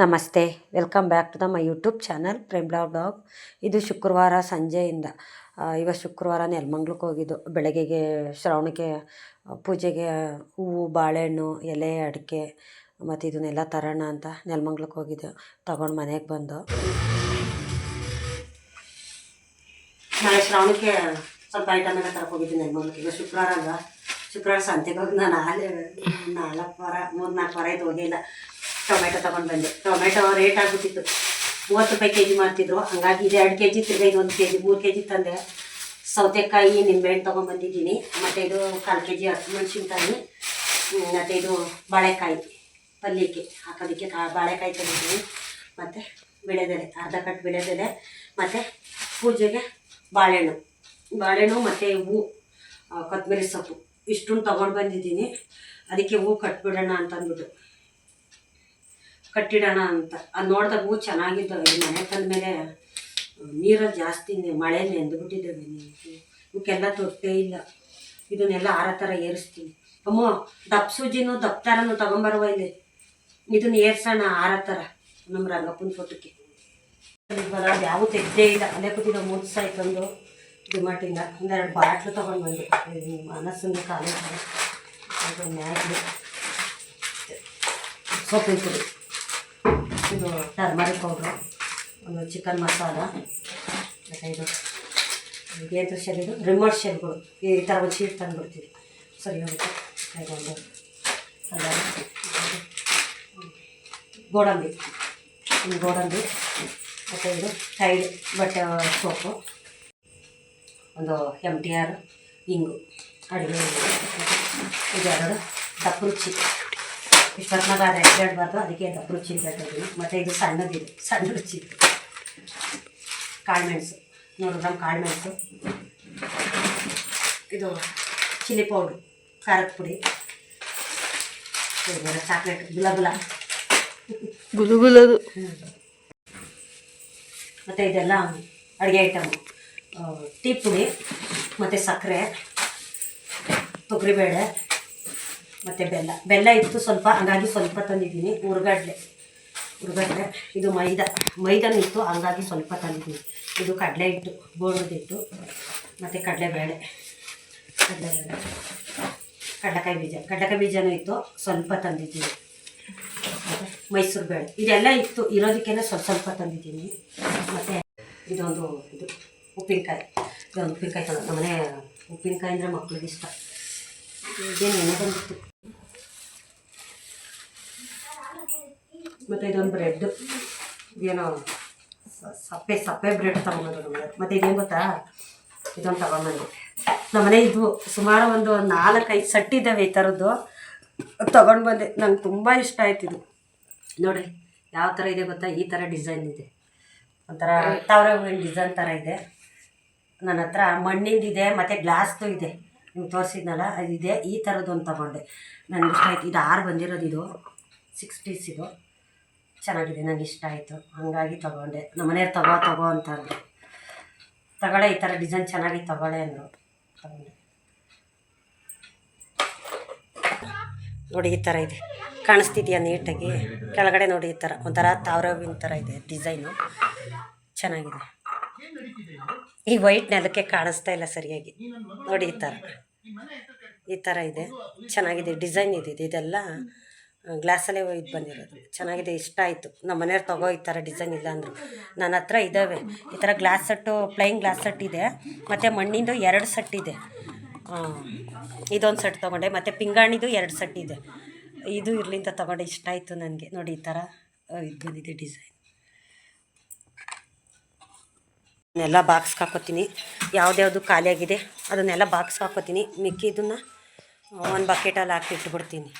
ನಮಸ್ತೆ, welcome back to the my YouTube channel Prem blog dog. ಇದು ಶುಕ್ರವಾರ ಸಂಜೆಯಿಂದ ಇವತ್ತು ಶುಕ್ರವಾರ ನೆಲಮಂಗ್ಲಕ್ಕೆ ಹೋಗಿದ್ದು. ಬೆಳಗ್ಗೆಗೆ ಶ್ರಾವಣಕ್ಕೆ ಪೂಜೆಗೆ ಹೂವು, ಬಾಳೆಹಣ್ಣು, ಎಲೆ, ಅಡಿಕೆ ಮತ್ತು ಇದನ್ನೆಲ್ಲ ತರೋಣ ಅಂತ ನೆಲಮಂಗ್ಲಕ್ಕೆ ಹೋಗಿದ್ದು. ತಗೊಂಡು ಮನೆಗೆ ಬಂದು. ನಾಳೆ ಶ್ರಾವಣಕ್ಕೆ ಸ್ವಲ್ಪ ಐಟಮ್ ಎಲ್ಲ ತರಕ್ಕೆ ಹೋಗಿದ್ದೀನಿ ನೆಲಮಂಗ್ಲಕ್ಕೆ ಈಗ ಶುಕ್ರವಾರ ಅಲ್ವಾ? ಶುಕ್ರವಾರ ಸಂತೆಗೆ ಹೋಗಿ ನಾನು ಆಲೆ ನಾಲ್ಕು ವಾರ ಮೂರು ನಾಲ್ಕು ವಾರ ಇದು ಹೋಗಿಲ್ಲ ಟೊಮೆಟೊ ತೊಗೊಂಡು ಬಂದೆ. ಟೊಮೆಟೊ ರೇಟ್ ಆಗ್ಬಿಟ್ಟಿತ್ತು. ಮೂವತ್ತು ರೂಪಾಯಿ ಕೆ ಜಿ ಮಾಡ್ತಿದ್ರು ಹಂಗಾಗಿ ಇದು ಎರಡು ಕೆ ಜಿ ತಿರ್ಗಾ ಇದು ಒಂದು ಕೆ ಜಿ ಮೂರು ಕೆ ಜಿ ತಂದೆ. ಸೌತೆಕಾಯಿ ನಿಂಬೆಹಣ್ಣು ತೊಗೊಂಬಂದಿದ್ದೀನಿ ಮತ್ತು ಇದು ಕಾಲು ಕೆ ಜಿ ಹಸಿಮೆಣ್ಸಿನ್ಕಾಯಿ ಮತ್ತು ಇದು ಬಾಳೆಕಾಯಿ ಪಲ್ಯಕ್ಕೆ ಹಾಕೋದಕ್ಕೆ ಕಾ, ಬಾಳೆಕಾಯಿ ತಂದಿದ್ದೀನಿ. ಮತ್ತು ಬೆಳೆದೆಲೆ, ಅರ್ಧ ಕಟ್ ಬೆಳೆದೆಲೆ, ಮತ್ತು ಪೂಜೆಗೆ ಬಾಳೆಹಣ್ಣು. ಬಾಳೆಹಣ್ಣು ಮತ್ತು ಹೂ ಕೊತ್ತಂಬರಿ ಸೊಪ್ಪು. ಇಷ್ಟನ್ನು ತೊಗೊಂಡು ಬಂದಿದ್ದೀನಿ. ಅದಕ್ಕೆ ಹೂ ಕಟ್ಬಿಡೋಣ ಅಂತ ಅಂದ್ಬಿಟ್ಟು ಕಟ್ಟಿಡೋಣ ಅಂತ. ಅದು ನೋಡಿದಾಗ ಹೂ ಚೆನ್ನಾಗಿದ್ದಾವೆ, ಈ ಮನೆ ತಂದ ಮೇಲೆ ನೀರಲ್ಲಿ ಜಾಸ್ತಿ ಮಳೆಯಲ್ಲಿ ಎಂದುಬಿಟ್ಟಿದ್ದೇವೆ ನೀವು ಇವಕ್ಕೆಲ್ಲ ತೊಟ್ಟೇ ಇಲ್ಲ. ಇದನ್ನೆಲ್ಲ ಆರ ಥರ ಏರಿಸ್ತೀನಿ. ಅಮ್ಮ, ದಪ್ಪ ಸೂಜಿನೂ, ದಪ್ಪ ಥರನೂ ತೊಗೊಂಬರುವ ಇಲ್ಲಿ. ಇದನ್ನ ಏರ್ಸೋಣ, ಆರ ಥರ ನಮ್ಮ ರಂಗಪ್ಪನ ಫೋಟೋಕ್ಕೆ. ಬರೋದು ಯಾವೂ ತೆಗ್ದೇ ಇಲ್ಲ. ಅಲ್ಲೇ ಕೂತಿದ್ದ ಮೂರು ಸಾಯಿ ತಂದು ಡಿಮಾಟಿಂದ ಒಂದೆರಡು ಬಾಟ್ಲು ತೊಗೊಂಡು ಬಂದು ಮನಸ್ಸನ್ನು ಕಾಲೇಜ್ ಅದು ಮ್ಯಾಗ್ಲಿ ಸೊಪ್ಪಿನ ಇದು ಟರ್ಮರಿಕ್ ಪೌಡ್ರು ಒಂದು ಚಿಕನ್ ಮಸಾಲ, ಮತ್ತು ಇದು ಏನು ಶೆಲ್ ಇದು. ರಿಮೋಟ್ ಶೆಲ್ಗಳು ಈ ಥರ ಒಂದು ಶೀಟ್ ತಂದುಬಿಡ್ತೀವಿ. ಸರಿ, ಹೋಗುತ್ತೆ. ಅಲ್ಲ ಗೋಡಂಬಿ. ಒಂದು ಗೋಡಂಬಿ, ಮತ್ತು ಇದು ಟೈಡ್ ಬಟ್ಟೆ ಸೋಪು. ಒಂದು ಎಂ ಟಿ ಆರ್ ಇಂಗು, ಅಡುಗೆ ಇದೆರಡು ದಪ್ಪ ರುಚಿ. ಇಷ್ಟೊತ್ತಿನಾಗ ಅದು ಎಡ್ಡಾಡಬಾರ್ದು ಅದಕ್ಕೆ ದಪ್ಪ ರುಚಿ ಹೇಳ್ತಿದ್ದೀನಿ ಮತ್ತು ಇದು ಸಣ್ಣದಿದೆ ಸಣ್ಣ ರುಚಿ. ಕಾಳುಮೆಣಸು ನೂರು ಗ್ರಾಮ್ ಕಾಳುಮೆಣಸು ಇದು ಚಿಲ್ಲಿ ಪೌಡ್ರು ಖಾರದ ಪುಡಿ. ಚಾಕ್ಲೇಟ್ ಗುಲಾಬುಲ ಗುಲುಗುಲದು ಮತ್ತು ಇದೆಲ್ಲ ಅಡುಗೆ ಐಟಮ್. ಟೀ ಪುಡಿ ಮತ್ತು ಸಕ್ಕರೆ ತೊಗರಿಬೇಳೆ. ಮತ್ತು ಬೆಲ್ಲ. ಬೆಲ್ಲ ಇತ್ತು ಸ್ವಲ್ಪ, ಹಂಗಾಗಿ ಸ್ವಲ್ಪ ತಂದಿದ್ದೀನಿ. ಹುರ್ಗಡ್ಲೆ ಹುರ್ಗಡ್ಲೆ ಇದು ಮೈದಾ. ಮೈದಾನು ಇತ್ತು, ಹಂಗಾಗಿ ಸ್ವಲ್ಪ ತಂದಿದ್ದೀನಿ. ಇದು ಕಡಲೆ ಹಿಟ್ಟು ಹಿಟ್ಟು, ಮತ್ತು ಕಡಲೆಬೇಳೆ. ಕಡಲೆಬೇಳೆ. ಕಡಲೆಕಾಯಿ ಬೀಜ. ಕಡಲೆಕಾಯಿ ಬೀಜನೂ ಇತ್ತು, ಸ್ವಲ್ಪ ತಂದಿದ್ದೀನಿ. ಮೈಸೂರು ಬೇಳೆ. ಇದೆಲ್ಲ ಇತ್ತು, ಇರೋದಕ್ಕೇನೆ ಸ್ವಲ್ಪ ಸ್ವಲ್ಪ ತಂದಿದ್ದೀನಿ. ಮತ್ತು ಇದೊಂದು ಇದು, ಉಪ್ಪಿನಕಾಯಿ. ಇದೊಂದು ಉಪ್ಪಿನಕಾಯಿ ತಗೊಂಡು ನಮ್ಮನೆ ಉಪ್ಪಿನಕಾಯಿ ಅಂದರೆ ಮಕ್ಳಿಗೆ ಇಷ್ಟ. ಬಂದಿತ್ತು ಮತ್ತು ಇದೊಂದು ಬ್ರೆಡ್ ಏನೋ ಸಪ್ಪೆ ಸಪ್ಪೆ ಬ್ರೆಡ್ ತಗೊಂಬಂದು ಮತ್ತೆ ಮತ್ತು ಇದೇನು ಗೊತ್ತಾ? ಇದೊಂದು ತಗೊಂಬಂದೆ ನಮ್ಮನೆ ಇದು ಸುಮಾರು ಒಂದು ನಾಲ್ಕೈದು ಸೆಟ್ ಇದ್ದಾವೆ ಈ ಥರದ್ದು. ತಗೊಂಡು ಬಂದೆ ನಂಗೆ ತುಂಬ ಇಷ್ಟ ಆಯ್ತು ಇದು. ನೋಡಿ ಯಾವ ಥರ ಇದೆ ಗೊತ್ತಾ? ಈ ಥರ ಡಿಸೈನ್ ಇದೆ. ಒಂಥರ ತಾವರೆ ಡಿಸೈನ್ ಥರ ಇದೆ. ನನ್ನ ಹತ್ರ ಮಣ್ಣಿಂದಿದೆ, ಮತ್ತು ಗ್ಲಾಸ್ದು ಇದೆ. ನಿಮ್ಗೆ ತೋರಿಸಿದ್ನಲ್ಲ ಇದೆ, ಈ ಥರದ್ದೊಂದು ತಗೊಂಡೆ. ನನಗೆ ಇಷ್ಟ ಆಯ್ತು. ಇದು ಆರು ಬಂದಿರೋದು ಇದು. ಸಿಕ್ಸ್ ಪೀಸ್ ಇದು. ಚೆನ್ನಾಗಿದೆ ನನಗೆ ಇಷ್ಟ ಆಯಿತು. ಹಾಗಾಗಿ ತಗೊಂಡೆ. ನಮ್ಮ ಮನೆಯವ್ರು ತಗೋ ತಗೋ ಅಂತ ಅಂದರು. ತಗೊಳ್ಳೆ, ಈ ಥರ ಡಿಸೈನ್ ಚೆನ್ನಾಗಿ ತಗೊಳ್ಳೆ ಅಂದರು. ತಗೊಂಡೆ. ನೋಡಿ, ಈ ಥರ ಇದೆ. ಕಾಣಿಸ್ತಿದೆಯಾ ನೀಟಾಗಿ? ಕೆಳಗಡೆ ನೋಡಿ, ಈ ಥರ ಒಂಥರ ತಾವ್ರವಿನ ಥರ ಇದೆ ಡಿಸೈನು. ಚೆನ್ನಾಗಿದೆ. ಈ ವೈಟ್ ನೆಲಕ್ಕೆ ಕಾಣಿಸ್ತಾ ಇಲ್ಲ ಸರಿಯಾಗಿ. ನೋಡಿ, ಈ ಥರ ಈ ಥರ ಇದೆ. ಚೆನ್ನಾಗಿದೆ. ಡಿಸೈನ್ ಇದೆ ಇದು. ಇದೆಲ್ಲ ಗ್ಲಾಸಲ್ಲೇ ಇದು ಬಂದಿರೋದು. ಚೆನ್ನಾಗಿದೆ. ಇಷ್ಟ ಆಯಿತು. ನಮ್ಮ ಮನೆಯವ್ರು ತಗೋ ಈ ಥರ ಡಿಸೈನ್ ಇಲ್ಲ ಅಂದರು. ನನ್ನ ಹತ್ರ ಇದ್ದಾವೆ ಈ ಥರ glass set, plain glass set ಇದೆ. ಮತ್ತು ಮಣ್ಣಿಂದು ಎರಡು ಸೆಟ್ ಇದೆ. ಇದೊಂದು ಸೆಟ್ ತೊಗೊಂಡೆ. ಮತ್ತು ಪಿಂಗಾಣಿದು ಎರಡು ಸೆಟ್ ಇದೆ. ಇದು ಇರ್ಲಿಂದ ತೊಗೊಂಡೆ. ಇಷ್ಟ ಆಯಿತು ನನಗೆ. ನೋಡಿ, ಈ ಥರ ಇದು ಬಂದಿದೆ ಡಿಸೈನ್. ಅದನ್ನೆಲ್ಲ ಬಾಕ್ಸ್ಗೆ ಹಾಕೋತೀನಿ. ಯಾವ್ದ್ಯಾವುದು ಖಾಲಿಯಾಗಿದೆ ಅದನ್ನೆಲ್ಲ ಬಾಕ್ಸ್ಗೆ ಹಾಕೋತೀನಿ. ಮಿಕ್ಕಿದ್ದನ್ನು ಒಂದು ಬಕೆಟಲ್ಲಿ ಹಾಕಿ ಇಟ್ಬಿಡ್ತೀನಿ.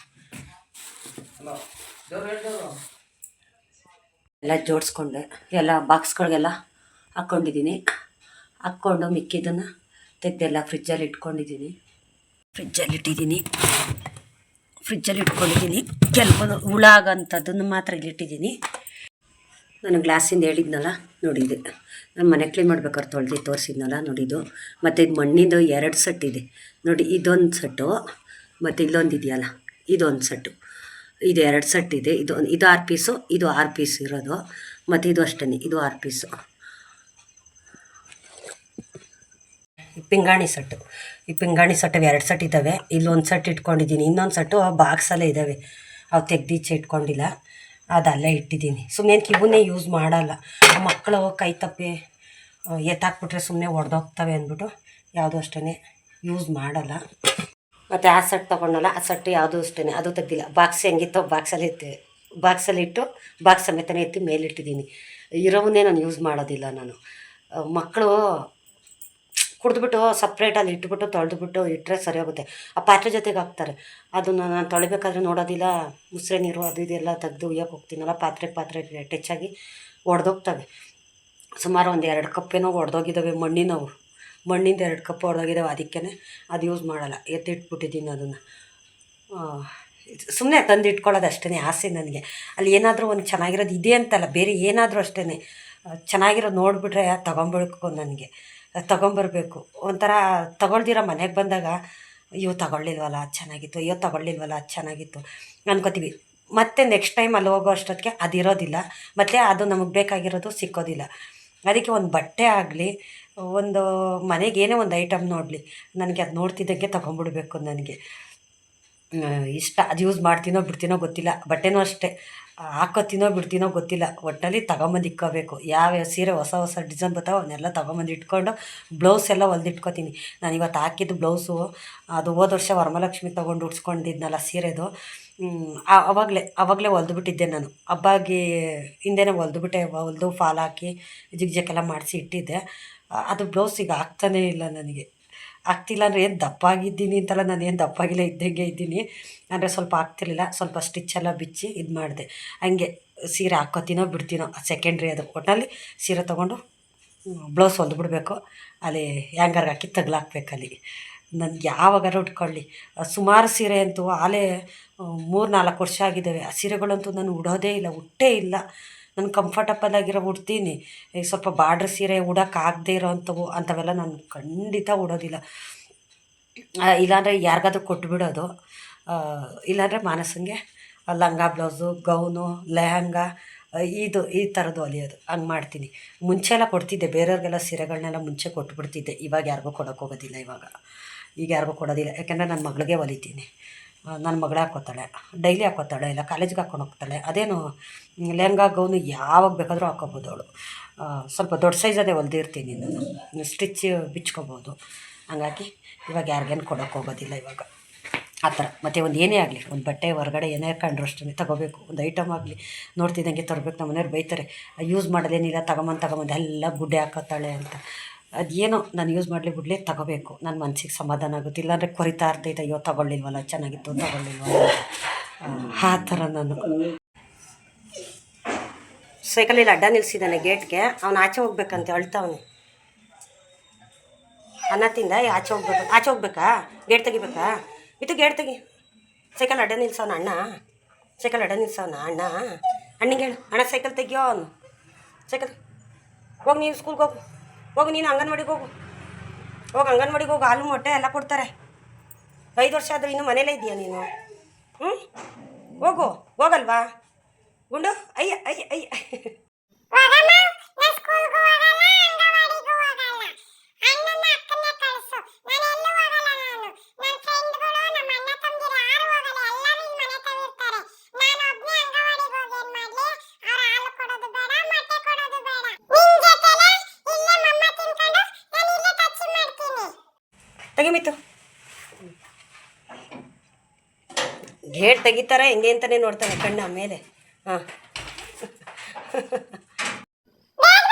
ಎಲ್ಲ ಜೋಡಿಸ್ಕೊಂಡೆ. ಎಲ್ಲ ಬಾಕ್ಸ್ಗಳಿಗೆಲ್ಲ ಹಾಕ್ಕೊಂಡಿದ್ದೀನಿ. ಹಾಕ್ಕೊಂಡು ಮಿಕ್ಕಿದ್ದನ್ನು ತೆಗೆದೆಲ್ಲ ಫ್ರಿಜ್ಜಲ್ಲಿ ಇಟ್ಕೊಂಡಿದ್ದೀನಿ. ಫ್ರಿಜ್ಜಲ್ಲಿ ಇಟ್ಟಿದ್ದೀನಿ. ಫ್ರಿಜ್ಜಲ್ಲಿ ಇಟ್ಕೊಂಡಿದ್ದೀನಿ. ಕೆಲವೊಂದು ಹುಳ ಆಗೋಂಥದ್ದನ್ನು ಮಾತ್ರ ಇಲ್ಲಿಟ್ಟಿದ್ದೀನಿ. ನಾನು ಗ್ಲಾಸಿಂದ ಹೇಳಿದ್ನಲ್ಲ ನೋಡಿದೆ ನಾನು ಮನೆ ಕ್ಲೀನ್ ಮಾಡ್ಬೇಕಾದ್ರೆ ತೊಳೆದು ತೋರಿಸಿದ್ನಲ್ಲ ನೋಡಿದ್ದು ಮತ್ತು ಇದು ಮಣ್ಣಿಂದು ಎರಡು ಸೆಟ್ ಇದೆ. ನೋಡಿ ಇದೊಂದು ಸೆಟ್ಟು, ಮತ್ತು ಇಲ್ಲೊಂದು ಇದೆಯಲ್ಲ, ಇದೊಂದು ಸೆಟ್ಟು. ಇದು ಎರಡು ಸೆಟ್ ಇದೆ. ಇದು ಇದು ಆರು ಪೀಸು, ಇದು ಆರು ಪೀಸ್ ಇರೋದು. ಮತ್ತು ಇದು ಅಷ್ಟೇ ಇದು ಆರು ಪೀಸು. ಪಿಂಗಾಣಿ ಸೆಟ್ಟು. ಈ ಪಿಂಗಾಣಿ ಸೆಟ್ ಎರಡು ಸೆಟ್ ಇದ್ದಾವೆ. ಇಲ್ಲೊಂದು ಸೆಟ್ ಇಟ್ಕೊಂಡಿದ್ದೀನಿ. ಇನ್ನೊಂದು ಸಟ್ಟು ಬಾಕ್ಸಲ್ಲೇ ಇದ್ದಾವೆ. ಅವು ತೆಗ್ದೀಚೆ ಇಟ್ಕೊಂಡಿಲ್ಲ. ಅದು ಅಲ್ಲೇ ಇಟ್ಟಿದ್ದೀನಿ. ಸುಮ್ಮನೆ ಕಿವುನೇ ಯೂಸ್ ಮಾಡಲ್ಲ. ಮಕ್ಕಳು ಕೈ ತಪ್ಪಿ ಎತ್ತಾಕ್ಬಿಟ್ರೆ ಸುಮ್ಮನೆ ಒಡೆದೋಗ್ತವೆ ಅಂದ್ಬಿಟ್ಟು ಯಾವುದೂ ಅಷ್ಟೇ ಯೂಸ್ ಮಾಡಲ್ಲ. ಮತ್ತು ಆ ಸೆಟ್ ತೊಗೊಂಡಲ್ಲ, ಆ ಸೆಟ್ ಯಾವುದೂ ಅಷ್ಟೇ ಅದು ತೆಗ್ದಿಲ್ಲ. ಬಾಕ್ಸ್ ಹೆಂಗಿತ್ತೋ ಬಾಕ್ಸಲ್ಲಿ ಇತ್ತು ಬಾಕ್ಸಲ್ಲಿಟ್ಟು ಬಾಕ್ಸ್ ಸಮೇತನೇ ಎತ್ತಿ ಮೇಲಿಟ್ಟಿದ್ದೀನಿ. ಇರೋವನ್ನೇ ನಾನು ಯೂಸ್ ಮಾಡೋದಿಲ್ಲ ನಾನು. ಮಕ್ಕಳು ಕುಡಿದ್ಬಿಟ್ಟು ಸಪ್ರೇಟಲ್ಲಿ ಇಟ್ಬಿಟ್ಟು ತೊಳೆದ್ಬಿಟ್ಟು ಇಟ್ಟರೆ ಸರಿ ಹೋಗುತ್ತೆ. ಆ ಪಾತ್ರೆ ಜೊತೆಗೆ ಹಾಕ್ತಾರೆ. ಅದನ್ನು ನಾನು ತೊಳಿಬೇಕಾದ್ರೆ ನೋಡೋದಿಲ್ಲ. ಮುಸ್ರೆ ನೀರು ಅದು ಇದೆಲ್ಲ ತೆಗೆದು ಉಯ್ಯಕ್ಕೆ ಹೋಗ್ತೀನಲ್ಲ, ಪಾತ್ರೆ ಪಾತ್ರೆ ಟಚ್ ಆಗಿ ಒಡೆದೋಗ್ತವೆ. ಸುಮಾರು ಒಂದು ಎರಡು ಕಪ್ಪೇನೋ ಒಡೆದೋಗಿದ್ದಾವೆ ಮಣ್ಣಿನವು. ಮಣ್ಣಿಂದ ಎರಡು ಕಪ್ ಒಡೆದೋಗಿದ್ದಾವೆ ಅದಕ್ಕೇ ಅದು ಯೂಸ್ ಮಾಡಲ್ಲ. ಎತ್ತಿಟ್ಬಿಟ್ಟಿದ್ದೀನಿ ಅದನ್ನು. ಸುಮ್ಮನೆ ತಂದು ಇಟ್ಕೊಳ್ಳೋದು ಅಷ್ಟೇ ಆಸೆ ನನಗೆ. ಅಲ್ಲಿ ಏನಾದರೂ ಒಂದು ಚೆನ್ನಾಗಿರೋದು ಇದೆ ಅಂತಲ್ಲ, ಬೇರೆ ಏನಾದರೂ ಅಷ್ಟೇ ಚೆನ್ನಾಗಿರೋದು ನೋಡಿಬಿಟ್ರೆ ತಗೊಂಬಿಡ್ಬೇಕು ನನಗೆ. ತಗೊಂಬರ್ಬೇಕು. ಒಂಥರ ತಗೊಳ್ದಿರೋ ಮನೆಗೆ ಬಂದಾಗ, ಅಯ್ಯೋ ತಗೊಳ್ಳಿಲ್ವಲ್ಲ, ಅದು ಚೆನ್ನಾಗಿತ್ತು, ಅಯ್ಯೋ ತಗೊಳ್ಳಿಲ್ವಲ್ಲ, ಅದು ಚೆನ್ನಾಗಿತ್ತು ಅನ್ಕೋತೀವಿ. ಮತ್ತೆ ನೆಕ್ಸ್ಟ್ ಟೈಮ್ ಅಲ್ಲಿ ಹೋಗೋ ಅಷ್ಟೊತ್ತಿಗೆ ಅದಿರೋದಿಲ್ಲ ಮತ್ತು ಅದು ನಮಗೆ ಬೇಕಾಗಿರೋದು ಸಿಕ್ಕೋದಿಲ್ಲ. ಅದಕ್ಕೆ ಒಂದು ಬಟ್ಟೆ ಆಗಲಿ, ಒಂದು ಮನೆಗೆ ಏನೇ ಒಂದು ಐಟಮ್ ನೋಡಲಿ, ನನಗೆ ಅದು ನೋಡ್ತಿದ್ದಂಗೆ ತೊಗೊಂಬಿಡ್ಬೇಕು ನನಗೆ. ಇಷ್ಟ, ಅದು ಯೂಸ್ ಮಾಡ್ತೀನೋ ಬಿಡ್ತೀನೋ ಗೊತ್ತಿಲ್ಲ. ಬಟ್ಟೆನೂ ಅಷ್ಟೇ. ಆ, ತಿನ್ನೋ ಬಿಡ್ತೀನೋ ಗೊತ್ತಿಲ್ಲ. ಒಟ್ಟಲ್ಲಿ ತಗೊಂಬಂದು ಇಕ್ಕೋಬೇಕು. ಯಾವ್ಯಾವ ಸೀರೆ ಹೊಸ ಹೊಸ ಡಿಸೈನ್ ಬರ್ತಾವೆ ಅವನ್ನೆಲ್ಲ ತೊಗೊಂಬಂದು ಇಟ್ಕೊಂಡು ಬ್ಲೌಸ್ ಎಲ್ಲ ಹೊಲ್ದಿಟ್ಕೋತೀನಿ. ನಾನು ಇವತ್ತು ಹಾಕಿದ್ದು ಬ್ಲೌಸು ಅದು ಹೋದ ವರ್ಷ ವರಮಹಾಲಕ್ಷ್ಮಿ ತೊಗೊಂಡು ಉಡ್ಸ್ಕೊಂಡಿದ್ನಲ್ಲ ಸೀರೆದು. ಅವಾಗಲೇ ಅವಾಗಲೇ ಹೊಲ್ದುಬಿಟ್ಟಿದ್ದೆ ನಾನು. ಹಬ್ಬಾಗಿ ಹಿಂದೆನೇ ಹೊಲ್ದುಬಿಟ್ಟೆ ಹೊಲ್ದು ಫಾಲ್ ಹಾಕಿ ಜಿಗ್ ಜಕ್ಕೆಲ್ಲ ಮಾಡಿಸಿ ಇಟ್ಟಿದ್ದೆ. ಅದು ಬ್ಲೌಸ್ ಈಗ ಆಗ್ತಾನೇ ಇಲ್ಲ ನನಗೆ. ಆಗ್ತಿಲ್ಲ ಅಂದರೆ ಏನು ದಪ್ಪ ಆಗಿದ್ದೀನಿ ಅಂತಲ್ಲ, ನಾನು ಏನು ದಪ್ಪ ಆಗಿಲ್ಲ ಇದ್ದಂಗೆ ಇದ್ದೀನಿ. ಅಂದರೆ ಸ್ವಲ್ಪ ಆಗ್ತಿರ್ಲಿಲ್ಲ, ಸ್ವಲ್ಪ ಸ್ಟಿಚ್ ಎಲ್ಲ ಬಿಚ್ಚಿ ಇದು ಮಾಡಿದೆ. ಹಂಗೆ ಸೀರೆ ಹಾಕೋತೀನೋ ಬಿಡ್ತೀನೋ ಸೆಕೆಂಡ್ರಿ ಅದು ಒಟ್ಟಿನಲ್ಲಿ ಸೀರೆ ತೊಗೊಂಡು ಬ್ಲೌಸ್ ಹೊಲ್ದುಬಿಡ್ಬೇಕು ಅಲ್ಲಿ ಹ್ಯಾಂಗರ್ಗೆ ಹಾಕಿ ತಗ್ಲಾಕ್ಬೇಕಲ್ಲಿ. ನನಗೆ ಯಾವಾಗಾರು ಉಟ್ಕೊಳ್ಳಿ. ಸುಮಾರು ಸೀರೆ ಅಂತೂ ಆಲೇ ಮೂರು ನಾಲ್ಕು ವರ್ಷ ಆಗಿದ್ದಾವೆ ಆ ಸೀರೆಗಳಂತೂ ನಾನು ಉಡೋದೇ ಇಲ್ಲ, ಉಟ್ಟೇ ಇಲ್ಲ. ನಾನು ಕಂಫರ್ಟಬಲ್ ಆಗಿರೋ ಉಡ್ತೀನಿ. ಈ ಸ್ವಲ್ಪ ಬಾರ್ಡ್ರ್ ಸೀರೆ ಉಡೋಕ್ಕಾಗದೇ ಇರೋ ಅಂಥವು, ಅಂಥವೆಲ್ಲ ನಾನು ಖಂಡಿತ ಉಡೋದಿಲ್ಲ. ಇಲ್ಲಾಂದರೆ ಯಾರಿಗಾದ್ರೂ ಕೊಟ್ಬಿಡೋದು. ಇಲ್ಲಾಂದರೆ ಮಾನಸಂಗೆ ಲಂಗ, ಬ್ಲೌಸು, ಗೌನು, ಲೆಹಂಗಾ, ಇದು, ಈ ಥರದ್ದು ಹೊಲಿಯೋದು. ಹಂಗೆ ಮಾಡ್ತೀನಿ. ಮುಂಚೆ ಎಲ್ಲ ಕೊಡ್ತಿದ್ದೆ. ಬೇರೆಯವ್ರಿಗೆಲ್ಲ ಸೀರೆಗಳನ್ನೆಲ್ಲ ಮುಂಚೆ ಕೊಟ್ಬಿಡ್ತಿದ್ದೆ. ಇವಾಗ ಯಾರಿಗೂ ಕೊಡೋಕೆ ಹೋಗೋದಿಲ್ಲ ಇವಾಗ. ಈಗ ಯಾರಿಗೂ ಕೊಡೋದಿಲ್ಲ. ಯಾಕೆಂದರೆ ನನ್ನ ಮಗಳಿಗೆ ಹೊಲಿತೀನಿ. ನನ್ನ ಮಗಳೇ ಹಾಕೋತಾಳೆ ಡೈಲಿ ಹಾಕೋತಾಳೆ ಇಲ್ಲ ಕಾಲೇಜ್ಗೆ ಹಾಕೊಂಡು ಹೋಗ್ತಾಳೆ. ಅದೇನು ಲೆಹಂಗಾ ಗೌನು ಯಾವಾಗ ಬೇಕಾದರೂ ಹಾಕೋಬೋದು ಅವಳು. ಸ್ವಲ್ಪ ದೊಡ್ಡ ಸೈಜದೇ ಹೊಲ್ದಿರ್ತೀನಿ ನಾನು. ಸ್ಟಿಚ್ ಬಿಚ್ಕೋಬೋದು. ಹಂಗಾಗಿ ಇವಾಗ ಯಾರಿಗೇನು ಕೊಡೋಕೆ ಹೋಗೋದಿಲ್ಲ ಇವಾಗ. ಆ ಥರ. ಮತ್ತು ಒಂದು ಏನೇ ಆಗಲಿ, ಒಂದು ಬಟ್ಟೆ ಹೊರಗಡೆ ಏನೇ ಕಂಡ್ರು ಅಷ್ಟೇ ತಗೋಬೇಕು. ಒಂದು ಐಟಮ್ ಆಗಲಿ ನೋಡ್ತಿದ್ದಂಗೆ ತರಬೇಕು. ನಮ್ಮ ಮನೆಯವ್ರು ಬೈತಾರೆ ಯೂಸ್ ಮಾಡೋದೇನಿಲ್ಲ, ತಗೊಂಬಂದು ತಗೊಂಬಂದು, ಎಲ್ಲ ಗುಡ್ಡೆ ಹಾಕೋತಾಳೆ ಅಂತ. ಅದೇನೋ ನಾನು ಯೂಸ್ ಮಾಡಲಿ ಬಿಡಲಿ ತಗೋಬೇಕು. ನನ್ನ ಮನ್ಸಿಗೆ ಸಮಾಧಾನ ಆಗುತ್ತೆ. ಇಲ್ಲಾಂದರೆ ಕೊರಿತಾ ಇರ್ತೈತೆ ಅಯ್ಯೋ ತಗೊಳ್ಳಿಲ್ವಲ್ಲ, ಚೆನ್ನಾಗಿತ್ತು, ತಗೊಳ್ಳಿಲ್ವಲ್ಲ. ಆ ಥರ ನಾನು. ಸೈಕಲಲ್ಲಿ ಅಡ್ಡ ನಿಲ್ಲಿಸಿದ್ದಾನೆ ಗೇಟ್ಗೆ. ಅವನು ಆಚೆ ಹೋಗ್ಬೇಕಂತೆ, ಅಳ್ತಾವನೆ. ಅನ್ನ ತಿಂದ ಆಚೆ ಹೋಗ್ಬೇಕು. ಆಚೆ ಹೋಗ್ಬೇಕಾ? ಗೇಟ್ ತೆಗಿಬೇಕಾ? ಇದು ಗೇಟ್ ತೆಗಿ. ಸೈಕಲ್ ಅಡ್ಡ ನಿಲ್ಸವನ ಅಣ್ಣ? ಸೈಕಲ್ ಅಡ್ಡ ನಿಲ್ಸವನ ಅಣ್ಣ? ಅಣ್ಣಿಗೆ ಹೇಳು. ಅಣ್ಣ, ಸೈಕಲ್ ತೆಗಿಯೋ ಅವನು. ಸೈಕಲ್, ಹೋಗಿ ನೀನು ಸ್ಕೂಲ್ಗೆ ಹೋಗು. ಹೋಗು, ನೀನು ಅಂಗನವಾಡಿಗೆ ಹೋಗು. ಹೋಗಿ, ಅಂಗನವಾಡಿಗೆ ಹೋಗು, ಹಾಲು, ಮೊಟ್ಟೆ ಎಲ್ಲ ಕೊಡ್ತಾರೆ. ಐದು ವರ್ಷ ಆದರೂ ಇನ್ನೂ ಮನೇಲೇ ಇದೆಯಾ ನೀನು? ಹ್ಞೂ ಹೋಗು, ಹೋಗಲ್ವಾ? ಗುಂಡು, ಅಯ್ಯ ಅಯ್ಯ ಅಯ್ಯ ಹೋಗಮ್ಮ ನಾ ಸ್ಕೂಲ್ಗೂ ಹೋಗಲ್ಲ ಅಂಗನವಾಡಿಗೂ ಹೋಗಲ್ಲ ಅಣ್ಣನ ಅಕ್ಕನ ಕಳಿಸು ನಾನು ಎಲ್ಲೂ ಹೋಗಲ್ಲ ನಾನು ನನ್ನ ಫ್ರೆಂಡ್ಗಳು ನಮ್ಮ ಅಣ್ಣ ತಮ್ಮದಿರು ಯಾರು ಹೋಗಲ್ಲ ಎಲ್ಲರೂ ಈ ಮನೆ ತವಿರ್ತಾರೆ ನಾನು ಒಬ್ಬನೇ ಅಂಗನವಾಡಿಗೆ ಹೋಗಿ ಏನ್ ಮಾಡ್ಲಿ ಅವ್ರ ಹಾಲು ಕೊಡೋದು ಬೇಡ ಮೊಟ್ಟೆ ಕೊಡೋದು ಬೇಡ ನಿನ್ ಜೊತೆಲೆ ಇಲ್ಲೇ ಮಮ್ಮ ತಿನ್ಕೊಂಡು ನಾನು ಇಲ್ಲೇ ಟಚ್ ಮಾಡ್ತೀನಿ ತೆಗಿಮಿತ್ತು ಗೇಟ್ ತೆಗಿತಾರೆ ಹೆಂಗೆ ಅಂತಾನೆ ನೋಡ್ತಾರೆ ಕಣ್ಣ ಮೇಲೆ ಹಾಂ ಬೇಗ ಬೇಗ ಸೈಕಲ್ ಎತ್ಕೊಳ್ಳೋಣ ನನ್ನ ಮಮ್ಮ ತಿಂದಿದ್ದೀನಿ ನಾನು ಆಚೆ ಹೋಗಿ ನಾನು ಕಕ್ಕ ಮಾಡ್ಬೇಕು ನಾನು ಇಲ್ಲ ನಾನು ಇಲ್ಲೇ ಮಾಡ್ಬಿಡ್ತೀನಿ ಬೇಗ ಬೇಗ ಸೈಕಲ್ ತಗೊಂಡು ಆಚೆಗೆ ಹೋಗು ನಂಗೆ ಅರ್ಜೆಂಟ್ ಆಗೈತೆ ತಡ್ಕೊಳಕ್ಕಾಗ್ತಾ ಇಲ್ಲ ಬೇಗ ಗೇಟ್ ತೆಗಿತಾರ, ಹೆಂಗೆ ನಾನು ನೋಡ್ತಾರೆ ಕಣ್ಣ ಮೇಲೆ. ಬಾಯ್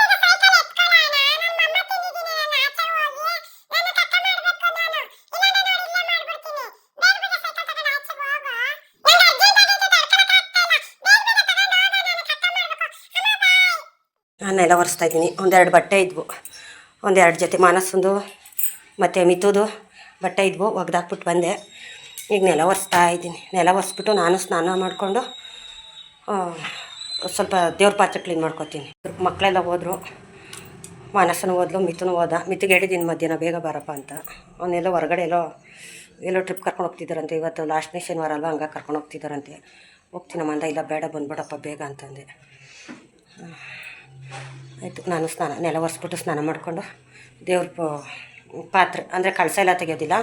ನಾನು ಎಲ್ಲ ಒರೆಸ್ತಾ ಇದ್ದೀನಿ. ಒಂದೆರಡು ಬಟ್ಟೆ ಇದ್ವು. ಒಂದೆರಡು ಜೊತೆ ಮಾನಸಂದು. ಮತ್ತು ಮಿತುದು ಬಟ್ಟೆ ಇದ್ವು, ಒಗ್ದಾಕ್ಬಿಟ್ಟು ಬಂದೆ. ಈಗ ನೆಲ ಒರೆಸ್ತಾ ಇದ್ದೀನಿ. ನೆಲ ಒರೆಸ್ಬಿಟ್ಟು ನಾನು ಸ್ನಾನ ಮಾಡಿಕೊಂಡು ಸ್ವಲ್ಪ ದೇವ್ರ ಪಾತ್ರೆ ಕ್ಲೀನ್ ಮಾಡ್ಕೊತೀನಿ. ಮಕ್ಕಳೆಲ್ಲ ಹೋದರು ಮನಸ್ಸನ್ನು ಹೋದ್ಲು ಮಿತುನು ಹೋದ. ಮಿತಿಗೆ ಹೇಳಿದ್ದೀನಿ ಮಧ್ಯಾಹ್ನ ಬೇಗ ಬಾರಪ್ಪ ಅಂತ. ಅವನ್ನೆಲ್ಲ ಹೊರಗಡೆ ಎಲ್ಲೋ ಎಲ್ಲೋ ಟ್ರಿಪ್ ಕರ್ಕೊಂಡು ಹೋಗ್ತಿದ್ದಾರಂತೆ ಇವತ್ತು ಲಾಸ್ಟ್ನೇ ಶನಿವಾರ ಅಲ್ವ ಹಂಗೆ ಕರ್ಕೊಂಡು ಹೋಗ್ತಿದ್ದಾರಂತೆ ಹೋಗ್ತೀನಮ್ಮ ಅಂದ, ಇಲ್ಲ ಬೇಡ, ಬಂದ್ಬಿಡಪ್ಪ ಬೇಗ ಅಂತಂದೆ. ಆಯಿತು, ನಾನು ಸ್ನಾನ, ನೆಲ ಒರೆಸ್ಬಿಟ್ಟು ಸ್ನಾನ ಮಾಡಿಕೊಂಡು, ದೇವ್ರ ಪಾತ್ರೆ ಅಂದರೆ ಕಳಸ ಎಲ್ಲ ತೆಗೆಯೋದಿಲ್ಲ.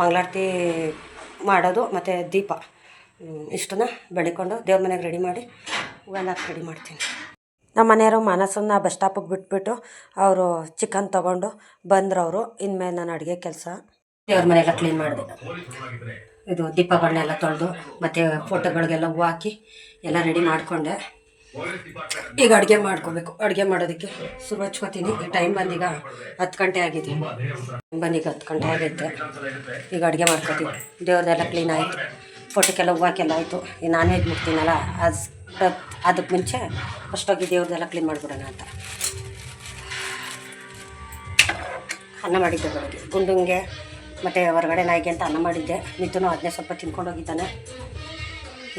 ಮಂಗಳಾರತಿ ಮಾಡೋದು ಮತ್ತು ದೀಪ. ಇಷ್ಟನ್ನ ಬೆಳಿಕೊಂಡು ದೇವ್ರ ಮನೆಗೆ ರೆಡಿ ಮಾಡಿ ಹೂವೆಲ್ಲ ರೆಡಿ ಮಾಡ್ತೀನಿ. ನಮ್ಮ ಮನೆಯವರು ಮನಸ್ಸನ್ನ ಬಸ್ ಸ್ಟಾಪಿಗೆ ಬಿಟ್ಬಿಟ್ಟು ಅವರು ಚಿಕನ್ ತೊಗೊಂಡು ಬಂದರು ಅವರು ಇನ್ಮೇಲೆ ನಾನು ಅಡುಗೆ ಕೆಲಸ. ದೇವ್ರ ಮನೆಯೆಲ್ಲ ಕ್ಲೀನ್ ಮಾಡಿದೆ. ಇದು ದೀಪಗಳನ್ನೆಲ್ಲ ತೊಳೆದು ಮತ್ತು ಫೋಟೋಗಳಿಗೆಲ್ಲ ಹೂವು ಹಾಕಿ ಎಲ್ಲ ರೆಡಿ ಮಾಡಿಕೊಂಡೆ. ಈಗ ಅಡುಗೆ ಮಾಡ್ಕೋಬೇಕು. ಅಡುಗೆ ಮಾಡೋದಕ್ಕೆ ಶುರು ಹಚ್ಕೋತೀನಿ ಟೈಮ್ ಬಂದೀಗ ಹತ್ತು ಗಂಟೆ ಆಗಿದೆ. ಬಂದೀಗ ಹತ್ತು ಗಂಟೆ ಆಗೈತೆ. ಈಗ ಅಡುಗೆ ಮಾಡ್ಕೋತೀವಿ. ದೇವ್ರದೆಲ್ಲ ಕ್ಲೀನ್ ಆಯಿತು. ಫೋಟೋಕ್ಕೆಲ್ಲ ಹೂವು ಹಾಕೆಲ್ಲ ಆಯಿತು. ಈ ನಾನೇ ವೆಜ್ ಮುಗ್ತೀನಲ್ಲ ಅದು ಅದಕ್ಕೆ ಮುಂಚೆ ಅಷ್ಟೋಗಿ ದೇವ್ರದೆಲ್ಲ ಕ್ಲೀನ್ ಮಾಡಿಬಿಡೋಣ ಅಂತ. ಅನ್ನ ಮಾಡಿದ್ದೆ ಬೆಳಗ್ಗೆ. ಗುಂಡುಂಗೆ, ಮತ್ತು ಹೊರಗಡೆ ನಾಯಿಗೆ ಅಂತ ಅನ್ನ ಮಾಡಿದ್ದೆ. ಮಿಥುನು ಅದನ್ನೇ ಸ್ವಲ್ಪ ತಿನ್ಕೊಂಡು ಹೋಗಿದ್ದಾನೆ.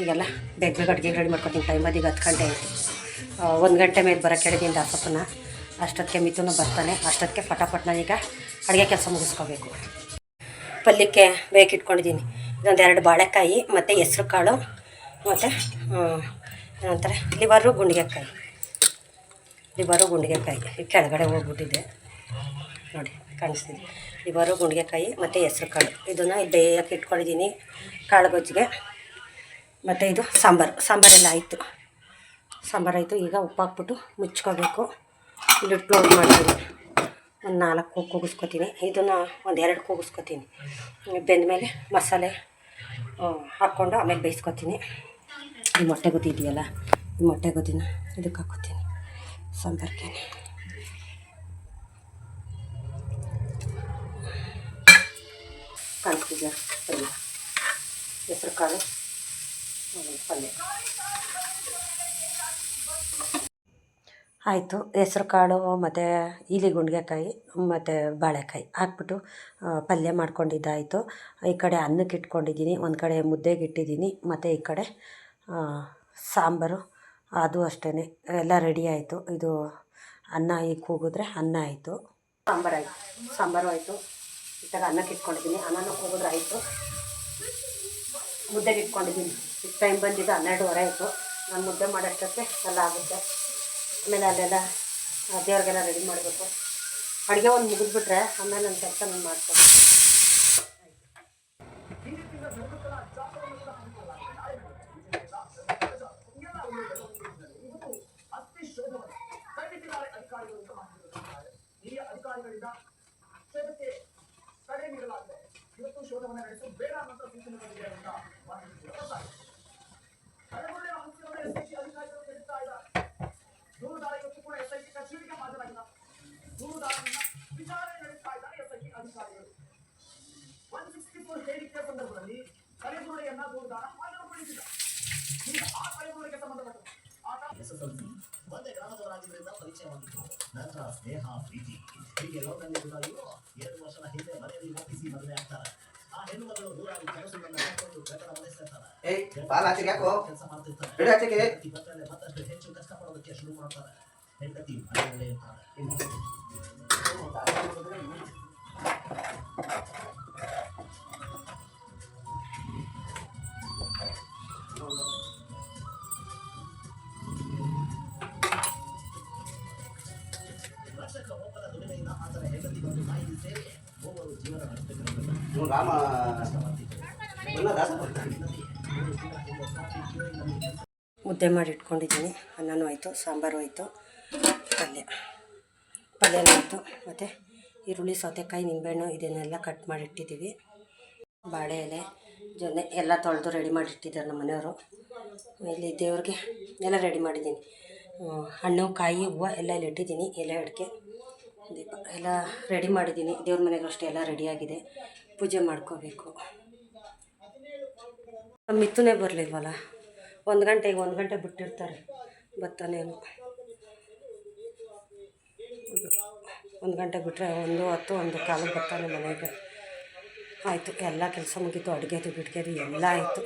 ಈಗೆಲ್ಲ ಬೇಗ ಬೇಗ ಅಡುಗೆ ರೆಡಿ ಮಾಡ್ಕೊತೀನಿ ಟೈಮ್ ಅದೀಗ ಹತ್ತು ಗಂಟೆ ಆಯಿತು. ಒಂದು ಗಂಟೆ ಮೇಲೆ ಬರೋಕ್ಕೆ ಹೇಳಿದ್ದೀನಿ ದಾಸಪ್ಪನ ಅಷ್ಟೊತ್ತಿಗೆ ಮಿತುನು ಬರ್ತಾನೆ. ಅಷ್ಟೊತ್ತಿಗೆ ಫಟಾಫಟ್ ನಾನೀಗ ಅಡುಗೆ ಕೆಲಸ ಮುಗಿಸ್ಕೋಬೇಕು. ಪಲ್ಯಕ್ಕೆ ಬೇಕಿಟ್ಕೊಂಡಿದ್ದೀನಿ ಇದೊಂದು ಎರಡು ಬಾಳೆಕಾಯಿ, ಮತ್ತು ಹೆಸ್ರು ಕಾಳು, ಮತ್ತು ಏನಂತಾರೆ? ಲಿವರು ಗುಂಡಿಗೆಕಾಯಿ. ಲಿವರು ಗುಂಡಿಗೆಕಾಯಿ. ಈ ಕೆಳಗಡೆ ಹೋಗ್ಬಿಟ್ಟಿದ್ದೆ ನೋಡಿ, ಕಾಣಿಸ್ತಿದೆ. ಲಿವರು ಗುಂಡಿಗೆಕಾಯಿ, ಮತ್ತು ಹೆಸ್ರು ಕಾಳು. ಇದನ್ನು ಬೇಯಕ್ಕೆ ಇಟ್ಕೊಂಡಿದ್ದೀನಿ ಕಾಳು ಗೊಜ್ಜಿಗೆ ಮತ್ತು ಇದು ಸಾಂಬಾರು, ಸಾಂಬಾರೆಲ್ಲ ಆಯಿತು. ಸಾಂಬಾರಾಯಿತು ಈಗ ಉಪ್ಪು ಹಾಕ್ಬಿಟ್ಟು ಮುಚ್ಕೋಬೇಕು. ಇಲ್ಲಿ ಕ್ಲೋಸ್ ಮಾಡ್ತೀನಿ. ಒಂದು ನಾಲ್ಕು ಕೂಗು ಕೂಗಿಸ್ಕೊತೀನಿ. ಇದನ್ನು ಒಂದು ಎರಡು ಕೂಗಿಸ್ಕೊತೀನಿ. ಬೆಂದಮೇಲೆ ಮಸಾಲೆ ಹಾಕ್ಕೊಂಡು ಆಮೇಲೆ ಬೇಯಿಸ್ಕೊತೀನಿ. ಈ ಮೊಟ್ಟೆ ಗೊತ್ತಿ ಇದೆಯಲ್ಲ, ಈ ಮೊಟ್ಟೆ ಗೊತ್ತಿನ ಇದಕ್ಕೆ ಹಾಕೋತೀನಿ ಸಾಂಬಾರ್ಗೆ ಕಾಣ್ತಿದ್ಯ? ಪಲ್ಯ ಹೆಸ್ರು ಕಾಳು. ಪಲ್ಯ ಆಯಿತು, ಹೆಸ್ರು ಕಾಳು, ಮತ್ತು ಇಲಿ ಗುಂಡ್ಗೆಕಾಯಿ, ಮತ್ತು ಬಾಳೆಕಾಯಿ ಹಾಕ್ಬಿಟ್ಟು ಪಲ್ಯ ಮಾಡ್ಕೊಂಡಿದ್ದಾಯಿತು. ಈ ಕಡೆ ಅನ್ನಕ್ಕೆ ಇಟ್ಕೊಂಡಿದ್ದೀನಿ, ಒಂದು ಕಡೆ ಮುದ್ದೆಗೆ ಇಟ್ಟಿದ್ದೀನಿ, ಮತ್ತು ಈ ಕಡೆ ಸಾಂಬಾರು. ಅದು ಅಷ್ಟೇ ಎಲ್ಲ ರೆಡಿ ಆಯಿತು. ಇದು ಅನ್ನ ಈಗ ಕೂಗಿದ್ರೆ ಅನ್ನ ಆಯಿತು. ಸಾಂಬಾರು ಆಯಿತು ಸಾಂಬಾರು ಆಯಿತು. ಈ ಥರ ಅನ್ನಕ್ಕೆ ಇಟ್ಕೊಂಡಿದ್ದೀನಿ, ಅನ್ನನ ಕೂಗಿದ್ರೆ ಆಯಿತು. ಮುದ್ದೆಗೆ ಇಟ್ಕೊಂಡಿದ್ದೀನಿ. ಈಗ ಟೈಮ್ ಬಂದಿದ್ದು ಹನ್ನೆರಡುವರೆ ಆಯಿತು. ನಾನು ಮುದ್ದೆ ಮಾಡೋಷ್ಟೊತ್ತೆ ಎಲ್ಲ ಆಗುತ್ತೆ. ಆಮೇಲೆ ಅಲ್ಲೆಲ್ಲ ದೇವ್ರಿಗೆಲ್ಲ ರೆಡಿ ಮಾಡಬೇಕು. ಅಡುಗೆ ಒಂದು ಮುಗಿದ್ಬಿಟ್ರೆ ಆಮೇಲೆ ನನ್ನ ಕೆಲಸ ನಾನು ಮಾಡ್ತೀನಿ. ಒಂದೇ ಗ್ರಾಮದವರಾಗಿದ್ದರಿಂದ ಪರಿಚಯವಾಗಿತ್ತು ನಂತರ ಸ್ನೇಹ ಪ್ರೀತಿ ಹೀಗೆ ಲೋಕದಲ್ಲಿದ್ದಾಗಿಯೂ ಎರಡು ವರ್ಷದ ಹಿಂದೆ ಮನೆಯಲ್ಲಿ ಒಪ್ಪಿಸಿ ಮದುವೆ ಆಗ್ತಾರೆ. ಆ ಹೆಣ್ಣು ಮಗಳು ನೂರಾರು ಕೆಲಸಗಳನ್ನ ಮಾಡಿಕೊಂಡು ಆಚೆಗೆ ಯಾಕೋ? ಕೆಲಸ ಮಾಡ್ತಿರ್ತಾರೆ. ಮತ್ತಷ್ಟು ಹೆಚ್ಚು ಕಷ್ಟಪಡೋದಕ್ಕೆ ಶುರು ಮಾಡ್ತಾರೆ. ಮುದ್ದೆ ಮಾಡಿ ಇಟ್ಕೊಂಡಿದ್ದೀನಿ. ಅನ್ನನೂ ಆಯಿತು ಸಾಂಬಾರು ಆಯಿತು. ಪಲ್ಯ. ಪಲ್ಯ ಆಯಿತು. ಮತ್ತು ಈರುಳ್ಳಿ, ಸೌತೆಕಾಯಿ, ನಿಂಬೆಹಣ್ಣು ಇದನ್ನೆಲ್ಲ ಕಟ್ ಮಾಡಿಟ್ಟಿದ್ದೀವಿ. ಬಾಳೆ ಎಲೆ, ಜೊನ್ನೆ ಎಲ್ಲ ತೊಳೆದು ರೆಡಿ ಮಾಡಿ ಇಟ್ಟಿದ್ದಾರೆ ನಮ್ಮ ಮನೆಯವರು. ಇಲ್ಲಿ ದೇವ್ರಿಗೆ ಎಲ್ಲ ರೆಡಿ ಮಾಡಿದ್ದೀನಿ. ಹಣ್ಣು, ಕಾಯಿ, ಹೂವು ಎಲ್ಲ ಇಲ್ಲಿ ಇಟ್ಟಿದ್ದೀನಿ. ಎಲೆ, ಅಡಿಕೆ, ದೀಪ ಎಲ್ಲ ರೆಡಿ ಮಾಡಿದ್ದೀನಿ. ದೇವ್ರ ಮನೆಗೂ ಅಷ್ಟೇ ಎಲ್ಲ ರೆಡಿಯಾಗಿದೆ ಪೂಜೆ ಮಾಡ್ಕೋಬೇಕು. ಮಿತ್ತುನೇ ಬರಲಿಲ್ವಲ್ಲ? ಒಂದು ಗಂಟೆಗೆ ಒಂದು ಗಂಟೆ ಬಿಟ್ಟಿರ್ತಾರೆ ಬರ್ತಾನೇನು ಒಂದು ಗಂಟೆ ಬಿಟ್ಟರೆ ಒಂದು ಹತ್ತು, ಒಂದು ಕಾಲು ಬರ್ತಾನೆ ಮನೆಗೆ. ಆಯಿತು, ಎಲ್ಲ ಕೆಲಸ ಮುಗೀತು, ಅಡುಗೆದು ಬಿಡ್ಗೆದು ಎಲ್ಲ ಆಯಿತು.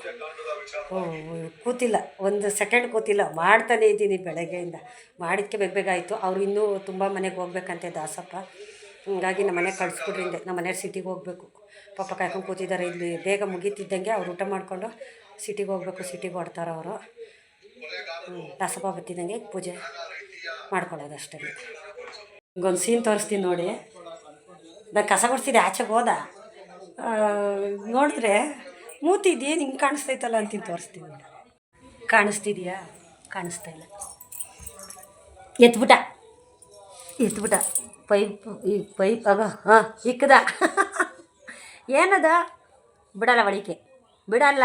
ಕೂತಿಲ್ಲ, ಒಂದು ಸೆಕೆಂಡ್ ಕೂತಿಲ್ಲ. ಮಾಡ್ತಾನೆ ಇದ್ದೀನಿ ಬೆಳಗ್ಗೆಯಿಂದ. ಮಾಡಿದ್ದಕ್ಕೆ ಬೇಗ ಬೇಗ ಆಯಿತು. ಅವ್ರು ಇನ್ನೂ ತುಂಬ ಮನೆಗೆ ಹೋಗ್ಬೇಕಂತೆ ದಾಸಪ್ಪ. ಹೀಗಾಗಿ ನಮ್ಮ ಮನೆಗೆ ಕಳಿಸ್ಬಿಟ್ರಿಂದೆ ನಮ್ಮ ಮನೆಯವ್ರು ಸಿಟಿಗೆ ಹೋಗಬೇಕು. ಪಾಪ ಕಾಯ್ಕೊಂಡು ಕೂತಿದ್ದಾರೆ. ಇಲ್ಲಿ ಬೇಗ ಮುಗೀತಿದ್ದಂಗೆ ಅವ್ರು ಊಟ ಮಾಡಿಕೊಂಡು ಸಿಟಿಗೆ ಹೋಗ್ಬೇಕು. ಸಿಟಿಗೆ ಹೊಡ್ತಾರೆ ಅವರು. ದಾಸಪ್ಪ ಬರ್ತಿದ್ದಂಗೆ ಪೂಜೆ ಮಾಡ್ಕೊಳ್ಳೋದು ಅಷ್ಟೇ. ಹಿಂಗೊಂದು ಸೀನ್ ತೋರಿಸ್ತೀನಿ ನೋಡಿ. ನಾನು ಕಸ ಗುಡಿಸಿದೆ ಆಚೆಗೆ ಹೋದ. ನೋಡಿದ್ರೆ ಮೂತಿ ನಿಂಗೆ ಕಾಣಿಸ್ತೈತಲ್ಲ ಅಂತೀನಿ ತೋರಿಸ್ತೀನಿ ಕಾಣಿಸ್ತಿದ್ಯಾ? ಕಾಣಿಸ್ತಾ ಇಲ್ಲ. ಎತ್ಬಿಟ್ಟ. ಎತ್ಬಿಟ್ಟ. ಪೈಪ್, ಈ ಪೈಪ್ ಆಗ ಹಾಂ, ಇಕ್ಕದ. ಏನದ? ಬಿಡಲ್ಲ ಒಳಿಕೆ ಬಿಡಲ್ಲ.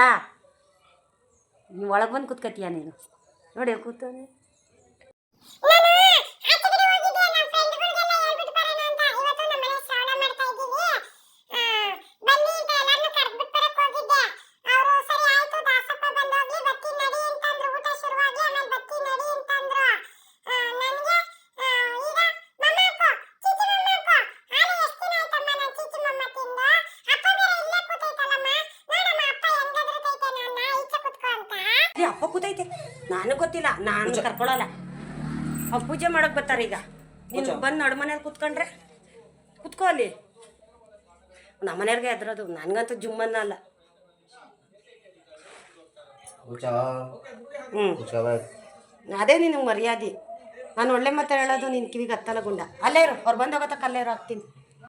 ನೀವು ಒಳಗೆ ಬಂದು ಕೂತ್ಕತ್ತೀಯ ನೀನು. ನೋಡಿ ಕೂತವನೆ ನಾನು ಆಚೆ ಕಡೆ ಹೋಗಿದ್ದೆ ನಮ್ಮ ಫ್ರೆಂಡ್ಗಳಿಗೆಲ್ಲ ಹೇಳ್ಬಿಟ್ಟು ಬರೋಣ ಅಂತ ಇವತ್ತು ನಮ್ಮ ಮನೆ ಶ್ರವಣ ಮಾಡ್ತಾ ಇದ್ದೀವಿ ಆ, ಬನ್ನಿ ಅಂತ ಎಲ್ಲಾರನ್ನೂ ಕರೆದ್ಬಿಟ್ಟು ಬರಕ್ ಹೋಗಿದ್ದೆ ಅವರು ಸರಿ ಆಯ್ತು ದಾಸಪ್ಪ ಬಂದೋಗ್ಲಿ ಬತ್ತಿ ನಡಿ ಅಂತಂದ್ರು ಊಟ ಶುರುವಾಗಿ ಆಮೇಲೆ ಬತ್ತಿ ನಡಿ ಅಂತಂದ್ರು ಆ, ನನ್ಗೆ ಆ, ಈಗ ಮಮ್ಮ ಅಪ್ಪು ಚೀಚಿ ಮಮ್ಮ ಅಪ್ಪು ಆಲೆ ಎಷ್ಟು ದಿನ ಆಯ್ತಮ್ಮ ನಾನು ಚೀಚಿ ಮಮ್ಮ ತಿಂದು ಅಪ್ಪ ಬೇರೆ ಇಲ್ಲೇ ಕೂತೈತಲ್ಲಮ್ಮ ನೋಡಮ್ಮ ಅಪ್ಪ ಹೆಂಗದ್ರತೈತೆ ನನ್ನ ಈಚೆ ಕುತ್ಕೊ ಏ ಅಪ್ಪ ಕೂತೈತೆ. ನಾನು ಗೊತ್ತಿಲ್ಲ ನಾನು ಕರ್ಕೊಳಲ್ಲ. ಅವ್ರು ಪೂಜೆ ಮಾಡೋಕೆ ಬರ್ತಾರೆ ಈಗ. ನೀನು ಬಂದು ನಡು ಮನೇಲಿ ಕೂತ್ಕೊಂಡ್ರೆ? ಕೂತ್ಕೋ ಅಲ್ಲಿ. ನಮ್ಮ ಮನೆಯವ್ರಿಗೆ ಎದ್ರದು ನನಗಂತೂ ಜುಮ್ಮನ್ನ ಅಲ್ಲ. ಹ್ಞೂ ಅದೇ ನಿನಗೆ ಮರ್ಯಾದೆ. ನಾನು ಒಳ್ಳೆ ಮಾತು ಹೇಳೋದು ನಿನ್ನ ಕಿವಿಗೆ ಹತ್ತಲ್ಲ ಗುಂಡ. ಅಲ್ಲೇ ಇರು ಅವ್ರು ಬಂದೋಗತ್ತಕ್ಕೆ ಅಲ್ಲೇ ಇರೋ ಹಾಕ್ತೀನಿ.